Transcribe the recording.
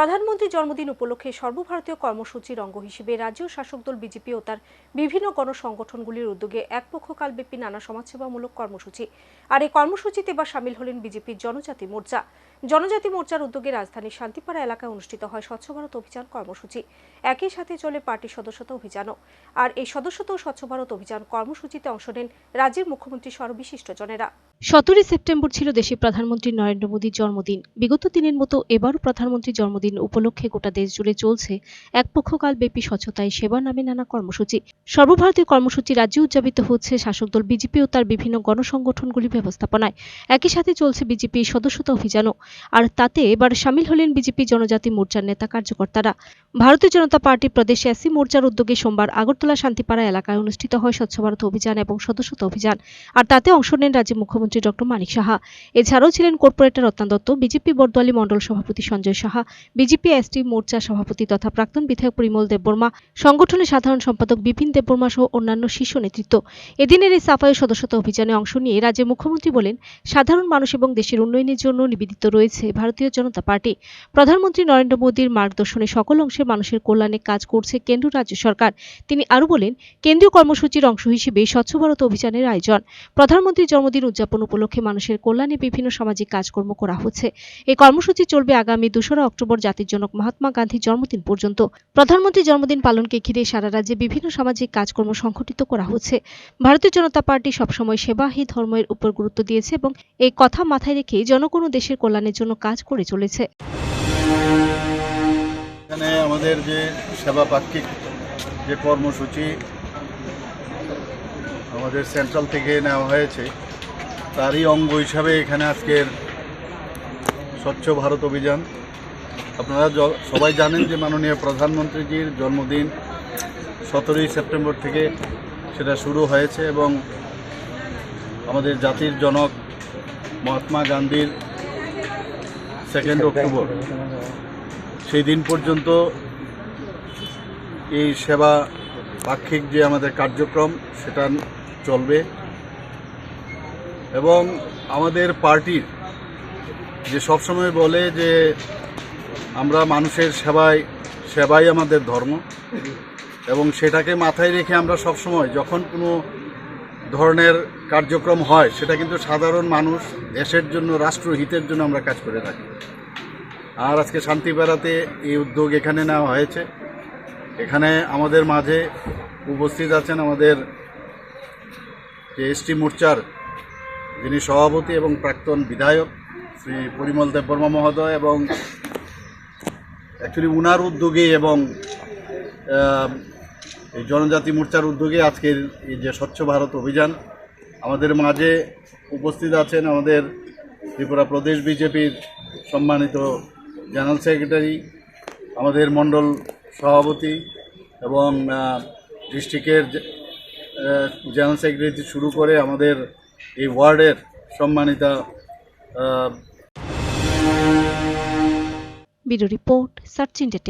প্রধানমন্ত্রী জন্মদিন উপলক্ষে সর্বভারতীয় কর্মসূচির অঙ্গ হিসেবে রাজ্য শাসক দল বিজেপি ও তার বিভিন্ন গণসংগঠনগুলির উদ্যোগে এক পক্ষকালব্যাপী নানা সমাজসেবামূলক কর্মসূচি। আর এই কর্মসূচিতে এবার সামিল হলেন বিজেপির জনজাতি মোর্চা। জনজাতি মোর্চার উদ্যোগে রাজধানীর শান্তিপাড়া এলাকায় অনুষ্ঠিত হয় স্বচ্ছ ভারত অভিযান কর্মসূচি। একই সাথে চলে পার্টির সদস্যতা অভিযানও। আর এই সদস্যতা ও স্বচ্ছ ভারত অভিযান কর্মসূচিতে অংশ নেন রাজ্যের মুখ্যমন্ত্রী সহ বিশিষ্টজনেরা সতেরোই সেপ্টেম্বর ছিল দেশের প্রধানমন্ত্রী নরেন্দ্র মোদীর জন্মদিন। বিগত দিনের মতো এবারও প্রধানমন্ত্রী জন্মদিন উপলক্ষে গোটা দেশ জুড়ে চলছে এক পক্ষকালব্যাপী স্বচ্ছতায় সেবা নামে নানা কর্মসূচি। সর্বভারতীয় কর্মসূচি রাজ্যে উদযাপিত হচ্ছে শাসক দল বিজেপি ও তার বিভিন্ন গণসংগঠনগুলি ব্যবস্থাপনায়। একই সাথে চলছে বিজেপির সদস্যতা অভিযানও। আর তাতে এবার সামিল হলেন বিজেপি জনজাতি মোর্চার নেতা কার্যকর্তারা। ভারতীয় জনতা পার্টি প্রদেশ এসি মোর্চার উদ্যোগে সোমবার আগরতলা শান্তিপাড়া এলাকায় অনুষ্ঠিত হয় স্বচ্ছ ভারত অভিযান এবং সদস্যতা অভিযান। আর তাতে অংশ নেন রাজ্যের মুখ্যমন্ত্রী ডক্টর মানিক সাহা। এছাড়াও ছিলেন কর্পোরেটর রত্না দত্ত বিজেপি বরদোয়ালি মণ্ডল সভাপতি সঞ্জয় সাহা, বিজেপি এসটি মোর্চা সভাপতি তথা প্রাক্তন বিধায়ক পরিমল দেববর্মা সংগঠনের সাধারণ সম্পাদক বিপিন দেববর্মা সহ অন্যান্য শীর্ষ নেতৃত্ব। এদিনের এই সাফাই সদস্যতা অভিযানে অংশ নিয়ে রাজ্যের মুখ্যমন্ত্রী বলেন, সাধারণ মানুষ এবং দেশের উন্নয়নের জন্য নিবেদিত রয়েছে ভারতীয় জনতা পার্টি। প্রধানমন্ত্রী নরেন্দ্র মোদীর মার্গদর্শনে সকল অংশের মানুষের কল্যাণে কাজ করছে কেন্দ্র রাজ্য সরকার। তিনি আরও বলেন, কেন্দ্রীয় কর্মসূচির অংশ হিসেবে স্বচ্ছ ভারত অভিযানের আয়োজন। প্রধানমন্ত্রীর জন্মদিন উদযাপন উপলক্ষে মানুষের কল্যাণে বিভিন্ন সামাজিক কাজকর্ম করা হচ্ছে। এই কর্মসূচি চলবে আগামী দোসরা অক্টোবর জাতির জনক মহাত্মা গান্ধীর জন্মদিন পর্যন্ত। প্রধানমন্ত্রী জন্মদিন পালনকে ঘিরে সারা রাজ্যে বিভিন্ন সামাজিক কাজকর্ম সংঘটিত করা হচ্ছে। ভারতীয় জনতা পার্টি সবসময় সেবা হি ধর্মের উপর গুরুত্ব দিয়েছে এবং এই কথা মাথায় রেখে জনগণ দেশের কল্যাণের জন্য কাজ করে চলেছে। এখানে আমাদের যে সেবা পাক্ষিক যে কর্মসূচি আমাদের সেন্ট্রাল থেকে নেওয়া হয়েছে তারই অঙ্গ হিসাবে এখানে আজকের স্বচ্ছ ভারত অভিযান। আপনারা সবাই জানেন যে মাননীয় প্রধানমন্ত্রীজির জন্মদিন সতেরোই সেপ্টেম্বর থেকে সেটা শুরু হয়েছে এবং আমাদের জাতির জনক মহাত্মা গান্ধীর সেকেন্ড অক্টোবর সেই দিন পর্যন্ত এই সেবা পাক্ষিক যে আমাদের কার্যক্রম, সেটা চলবে। এবং আমাদের পার্টির যে সবসময় বলে যে আমরা মানুষের সেবায় সেবাই আমাদের ধর্ম এবং সেটাকে মাথায় রেখে আমরা সবসময় যখন কোনো ধরনের কার্যক্রম হয়, সেটা কিন্তু সাধারণ মানুষ দেশের জন্য রাষ্ট্রহিতের জন্য আমরা কাজ করে থাকি। আর আজকে শান্তি বেড়াতে এই উদ্যোগ এখানে নেওয়া হয়েছে। এখানে আমাদের মাঝে উপস্থিত আছেন আমাদের যে এসটি মোর্চার যিনি সভাপতি এবং প্রাক্তন বিধায়ক শ্রী পরিমল দেববর্মা মহোদয় এবং অ্যাকচুয়ালি উনার উদ্যোগে এবং এই জনজাতি মোর্চার উদ্যোগে আজকের এই যে স্বচ্ছ ভারত অভিযান, আমাদের মাঝে উপস্থিত আছেন আমাদের ত্রিপুরা প্রদেশ বিজেপির সম্মানিত জেনারেল সেক্রেটারি, আমাদের মণ্ডল সভাপতি এবং ডিস্ট্রিক্টের জেনারেল সেক্রেটারি শুরু করে আমাদের এই ওয়ার্ডের সম্মানিতা ব্যুরো রিপোর্ট সার্চ ইন্ডিয়া